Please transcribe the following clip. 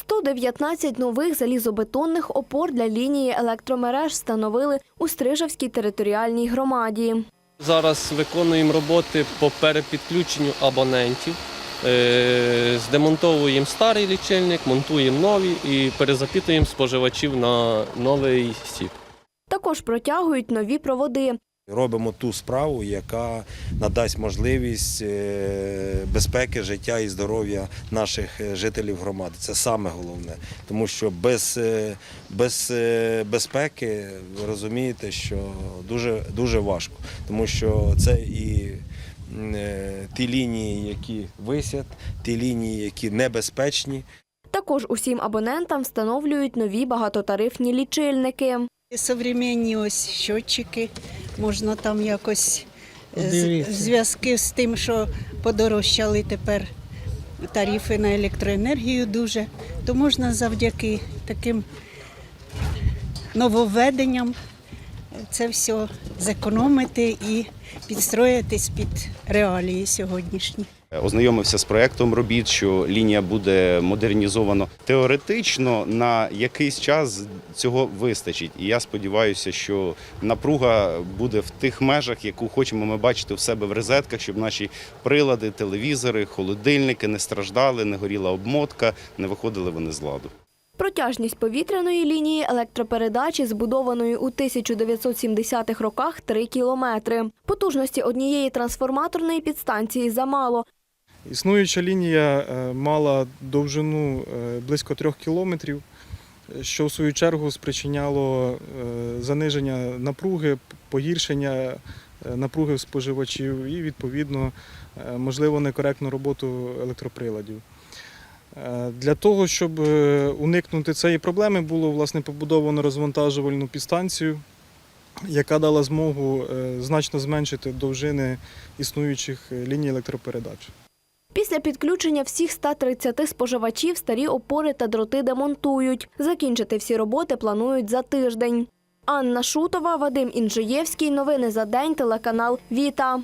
119 нових залізобетонних опор для лінії електромереж встановили у Стрижавській територіальній громаді. Зараз виконуємо роботи по перепідключенню абонентів. Е, Здемонтовуємо старий лічильник, монтуємо нові і перезапитуємо споживачів на новий сіп. Також протягують нові проводи. Робимо ту справу, яка надасть можливість е, безпеки, життя і здоров'я наших е, жителів громади. Це саме головне, тому що без, е, без безпеки ви розумієте, що дуже, дуже важко, тому що це і ті лінії, які висять, ті лінії, які небезпечні. Також усім абонентам встановлюють нові багатотарифні лічильники. Современні ось щотчики, можна там якось е, в зв'язку з тим, що подорожчали тепер тарифи на електроенергію дуже, то можна завдяки таким нововведенням це все зекономити і підстроїтись під реалії сьогоднішні. Ознайомився з проектом робіт, що лінія буде модернізовано. Теоретично на якийсь час цього вистачить. І я сподіваюся, що напруга буде в тих межах, яку хочемо ми бачити в себе в розетках, щоб наші прилади, телевізори, холодильники не страждали, не горіла обмотка, не виходили вони з ладу. Протяжність повітряної лінії електропередачі, збудованої у 1970-х роках, 3 кілометри. Потужності однієї трансформаторної підстанції замало. Існуюча лінія е, мала довжину е, близько трьох кілометрів, що в свою чергу спричиняло е, заниження напруги, погіршення напруги споживачів і, відповідно, можливо, некоректну роботу електроприладів. Для того, щоб уникнути цієї проблеми, було власне побудовано розвантажувальну підстанцію, яка дала змогу значно зменшити довжини існуючих ліній електропередач. Після підключення всіх 130 споживачів старі опори та дроти демонтують. Закінчити всі роботи планують за тиждень. Анна Шутова, Вадим Інжиєвський. Новини за день. Телеканал Віта.